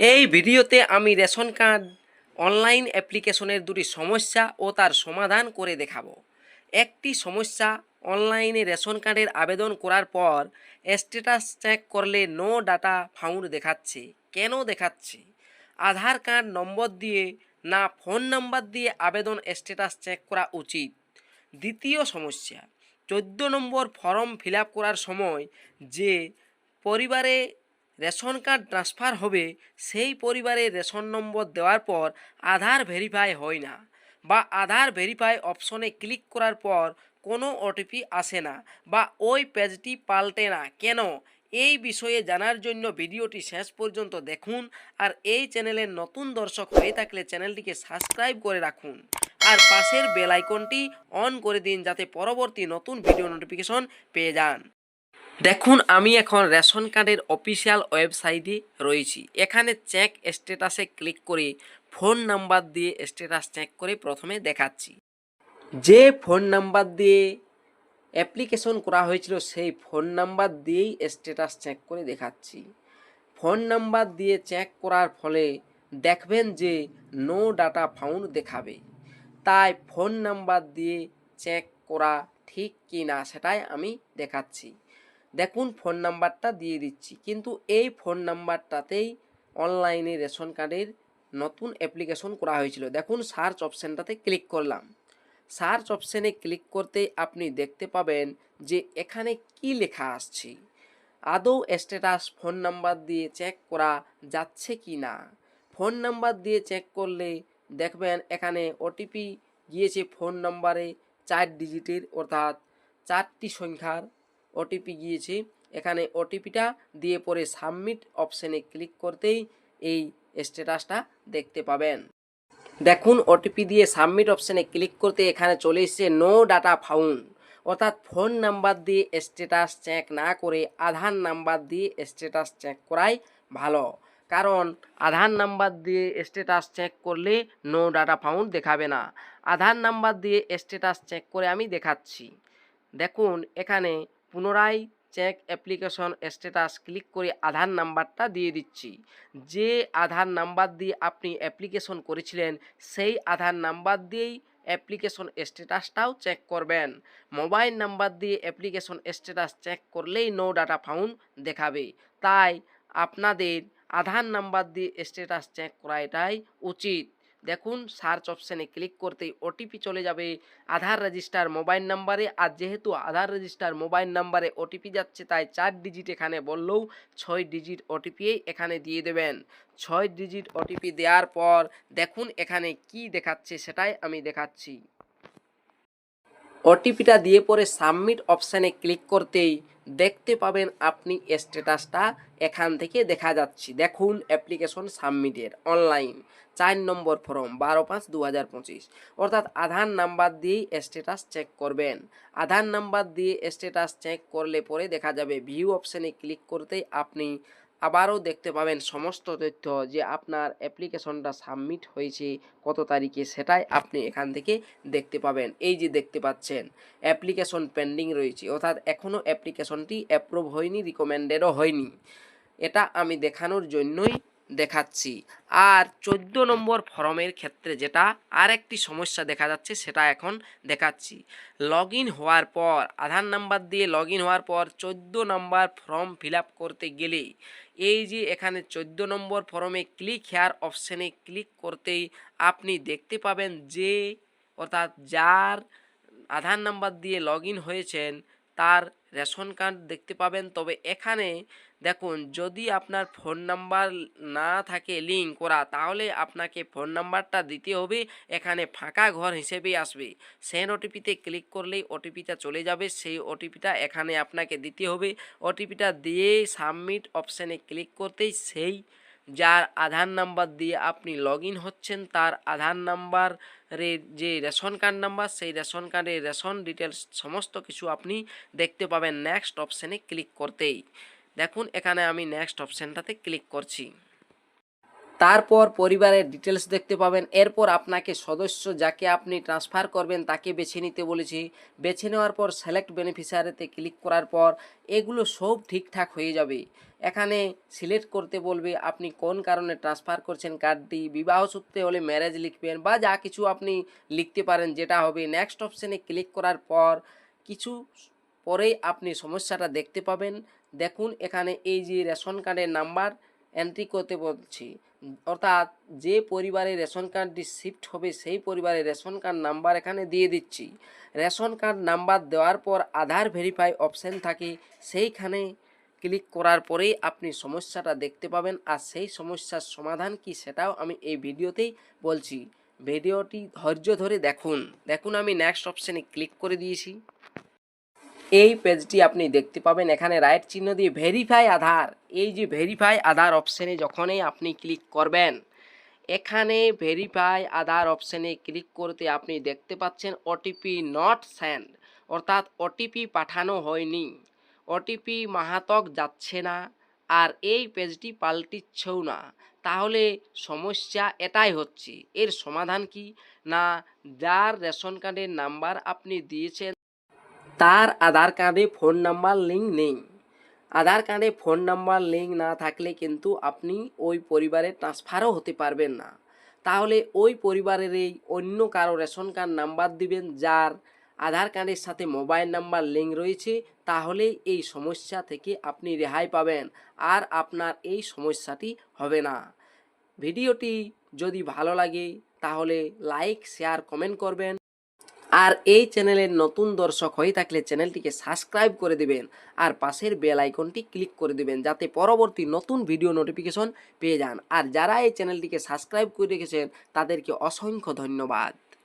এই ভিডিওতে আমি রেশন কার্ড, অনলাইন অ্যাপ্লিকেশনের দুটি সমস্যা ও তার সমাধান করে দেখাবো। একটি সমস্যা, অনলাইনে রেশন কার্ডের আবেদন করার পর স্ট্যাটাস চেক করলে নো ডাটা ফাউন্ড দেখাচ্ছে। কেন দেখাচ্ছে? আধার কার্ড নম্বর দিয়ে না ফোন নাম্বার দিয়ে আবেদন স্ট্যাটাস চেক করা উচিত। দ্বিতীয় সমস্যা, চোদ্দ নম্বর ফর্ম ফিল করার সময় যে পরিবারে রেশন কার্ড ট্রান্সফার হবে, সেই পরিবারে রেশন নম্বর দেওয়ার পর আধার ভেরিফাই হয় না বা আধার ভেরিফাই অপশনে ক্লিক করার পর কোনো ওটিপি আসে না বা ওই পেজটি পাল্টে না। কেন? এই বিষয়ে জানার জন্য ভিডিওটি শেষ পর্যন্ত দেখুন আর এই চ্যানেলের নতুন দর্শক হয়ে থাকলে চ্যানেলটিকে সাবস্ক্রাইব করে রাখুন আর পাশের বেল আইকনটি অন করে দিন যাতে পরবর্তী নতুন ভিডিও নোটিফিকেশন পেয়ে যান। দেখুন, আমি এখন রেশন কার্ডের অফিসিয়াল ওয়েবসাইটে রয়েছি। এখানে চেক স্ট্যাটাসে ক্লিক করে ফোন নাম্বার দিয়ে স্ট্যাটাস চেক করে প্রথমে দেখাচ্ছি। যে ফোন নাম্বার দিয়ে অ্যাপ্লিকেশন করা হয়েছিল, সেই ফোন নাম্বার দিয়েই স্ট্যাটাস চেক করে দেখাচ্ছি। ফোন নাম্বার দিয়ে চেক করার ফলে দেখবেন যে নো ডাটা ফাউন্ড দেখাবে। তাই ফোন নাম্বার দিয়ে চেক করা ঠিক কি না সেটাই আমি দেখাচ্ছি। দেখুন ফোন নাম্বারটা দিয়ে দিচ্ছি। কিন্তু এই ফোন নাম্বারটাতেই অনলাইনে রেশন কার্ডের নতুন অ্যাপ্লিকেশন করা হয়েছিল। দেখুন সার্চ অপশানটাতে ক্লিক করলাম। সার্চ অপশানে ক্লিক করতে আপনি দেখতে পাবেন যে এখানে কি লেখা আসছে। আদৌ স্ট্যাটাস ফোন নাম্বার দিয়ে চেক করা যাচ্ছে কি না? ফোন নাম্বার দিয়ে চেক করলে দেখবেন এখানে ওটিপি গিয়েছে ফোন নাম্বারে চার ডিজিটের, অর্থাৎ চারটি সংখ্যার ওটিপি গিয়েছে। এখানে ওটিপিটা দিয়ে পরে সাবমিট অপশানে ক্লিক করতেই এই স্ট্যাটাসটা দেখতে পাবেন। দেখুন ওটিপি দিয়ে সাবমিট অপশানে ক্লিক করতে এখানে চলে এসেছে নো ডাটা ফাউন্ড। অর্থাৎ ফোন নাম্বার দিয়ে স্ট্যাটাস চেক না করে আধার নাম্বার দিয়ে স্ট্যাটাস চেক করাই ভালো। কারণ আধার নাম্বার দিয়ে স্ট্যাটাস চেক করলে নো ডাটা ফাউন্ড দেখাবে না। আধার নাম্বার দিয়ে স্ট্যাটাস চেক করে আমি দেখাচ্ছি। দেখুন, এখানে পুনরায় চেক অ্যাপ্লিকেশন স্ট্যাটাস ক্লিক করে আধার নাম্বারটা দিয়ে দিচ্ছি। যে আধার নাম্বার দিয়ে আপনি অ্যাপ্লিকেশন করেছিলেন, সেই আধার নাম্বার দিয়েই অ্যাপ্লিকেশন স্ট্যাটাসটাও চেক করবেন। মোবাইল নাম্বার দিয়ে অ্যাপ্লিকেশন স্ট্যাটাস চেক করলেই নো ডাটা ফাউন্ড দেখাবে। তাই আপনাদের আধার নাম্বার দিয়ে স্ট্যাটাস চেক করা এটাই উচিত। দেখুন সার্চ অপশানে ক্লিক করতেই ওটিপি চলে যাবে। আধার রেজিস্টার মোবাইল নাম্বারে আর যেহেতু আধার রেজিস্টার মোবাইল নাম্বারে ওটিপি যাচ্ছে, তাই চার ডিজিট এখানে বললেও ছয় ডিজিট ওটিপি এখানে দিয়ে দেবেন। ছয় ডিজিট ওটিপি দেওয়ার পর দেখুন এখানে কি দেখাচ্ছে, সেটাই আমি দেখাচ্ছি। ওটিপিটা দিয়ে পরে সাবমিট অপশানে ক্লিক করতেই দেখতে পাবেন আপনি স্ট্যাটাসটা। এখান থেকে দেখা যাচ্ছে, দেখুন অ্যাপ্লিকেশন সাবমিটের অনলাইন, চার নম্বর ফর্ম, বারো পাঁচ দু হাজার পঁচিশ। অর্থাৎ আধার নাম্বার দিয়েই স্ট্যাটাস চেক করবেন। আধার নাম্বার দিয়ে স্ট্যাটাস চেক করলে পরে দেখা যাবে ভিউ অপশানে ক্লিক করতেই আপনি আবারও দেখতে পাবেন সমস্ত তথ্য যে আপনার অ্যাপ্লিকেশনটা সাবমিট হয়েছে কত তারিখে সেটাই আপনি এখান থেকে দেখতে পাবেন। এই যে দেখতে পাচ্ছেন, অ্যাপ্লিকেশন পেন্ডিং রয়েছে, অর্থাৎ এখনও অ্যাপ্লিকেশনটি অ্যাপ্রুভ হয়নি রিকমেন্ডেডও হয়নি। এটা আমি দেখানোর জন্যই দেখাচ্ছি। আর চোদ্দ নম্বর ফর্মের ক্ষেত্রে যেটা আর একটি সমস্যা দেখা যাচ্ছে, সেটা এখন দেখাচ্ছি। লগ হওয়ার পর, আধার নাম্বার দিয়ে লগ হওয়ার পর চোদ্দ নম্বর ফর্ম ফিল করতে গেলে এই যে এখানে চোদ্দ নম্বর ফর্মে ক্লিক হেয়ার অপশানে ক্লিক করতেই আপনি দেখতে পাবেন যে অর্থাৎ যার আধার নাম্বার দিয়ে লগ হয়েছেন তার রেশন কার্ড দেখতে পাবেন। তবে এখানে দেখুন, যদি আপনার ফোন নাম্বার না থাকে লিঙ্ক করা, তাহলে আপনাকে ফোন নাম্বারটা দিতে হবে। এখানে ফাঁকা ঘর হিসেবেই আসবে। সেই ওটিপিতে ক্লিক করলেই ওটিপিটা চলে যাবে। সেই ওটিপিটা এখানে আপনাকে দিতে হবে। ওটিপিটা দিয়ে সাবমিট অপশানে ক্লিক করতেই সেই যার আধার নাম্বার দিয়ে আপনি লগ হচ্ছেন, তার আধার নাম্বারের যে রেশন কার্ড নাম্বার সেই রেশন কার্ডের রেশন ডিটেলস সমস্ত কিছু আপনি দেখতে পাবেন নেক্সট অপশানে ক্লিক করতেই। দেখুন, এখানে আমি নেক্সট অপশানটাতে ক্লিক করছি। তারপর পরিবারের ডিটেলস দেখতে পাবেন। এরপর আপনাকে সদস্য যাকে আপনি ট্রান্সফার করবেন তাকে বেছে নিতে বলেছি। বেছে নেওয়ার পর সিলেক্ট বেনিফিশিয়ারিতে ক্লিক করার পর এগুলো সব ঠিকঠাক হয়ে যাবে। এখানে সিলেক্ট করতে বলবে আপনি কোন কারণে ট্রান্সফার করছেন কার্ডটি বিবাহ সূত্রে হলে ম্যারেজ লিখবেন বা যা কিছু আপনি লিখতে পারেন যেটা হবে। নেক্সট অপশানে ক্লিক করার পর কিছু পরেই আপনি সমস্যাটা দেখতে পাবেন। দেখুন এখানে এই যে রেশন কার্ডের নাম্বার এন্ট্রি করতে বলছি। অর্থাৎ যে পরিবারে রেশন কার্ডটি শিফট হবে, সেই পরিবারের রেশন কার্ড নাম্বার এখানে দিয়ে দিচ্ছি। রেশন কার্ড নাম্বার দেওয়ার পর আধার ভেরিফাই অপশান থাকে, সেইখানে ক্লিক করার পরেই আপনি সমস্যাটা দেখতে পাবেন আর সেই সমস্যার সমাধান কি সেটাও আমি এই ভিডিওতেই বলছি। ভিডিওটি ধৈর্য ধরে দেখুন। দেখুন আমি নেক্সট অপশানে ক্লিক করে দিয়েছি। এই পেজটি আপনি দেখতে পাবেন। এখানে রাইট চিহ্ন দিয়ে ভেরিফাই আধার। এই যে ভেরিফাই আধার অপশানে যখনই আপনি ক্লিক করবেন, এখানে ভেরিফাই আধার অপশানে ক্লিক করতে আপনি দেখতে পাচ্ছেন ওটিপি নট সেন্ড অর্থাৎ ওটিপি পাঠানো হয়নি। ওটিপি মাহাতক যাচ্ছে না আর এই পেজটি পাল্টিচ্ছেও না। তাহলে সমস্যা এটাই হচ্ছে। এর সমাধান কি? না, যার রেশন কার্ডের নাম্বার আপনি দিয়েছেন তার আধার কার্ডে ফোন নাম্বার লিঙ্ক নেই। আধার কার্ডে ফোন নাম্বার লিঙ্ক না থাকলে কিন্তু আপনি ওই পরিবারে ট্রান্সফারও হতে পারবেন না। তাহলে ওই পরিবারের এই অন্য কারও রেশন কার্ড নাম্বার দিবেন, যার আধার কার্ডের সাথে মোবাইল নাম্বার লিঙ্ক রয়েছে, তাহলে এই সমস্যা থেকে আপনি রেহাই পাবেন। আর আপনার এই সমস্যাটি হবে না। ভিডিওটি যদি ভালো লাগে, তাহলে লাইক, শেয়ার, কমেন্ট করবেন। আর এই চ্যানেলের নতুন দর্শক হয়ে থাকলে চ্যানেলটিকে সাবস্ক্রাইব করে দিবেন আর পাশের বেল আইকনটি ক্লিক করে দিবেন যাতে পরবর্তী নতুন ভিডিও নোটিফিকেশন পেয়ে যান। আর যারা এই চ্যানেলটিকে সাবস্ক্রাইব করে রেখেছেন, তাদেরকে অসংখ্য ধন্যবাদ।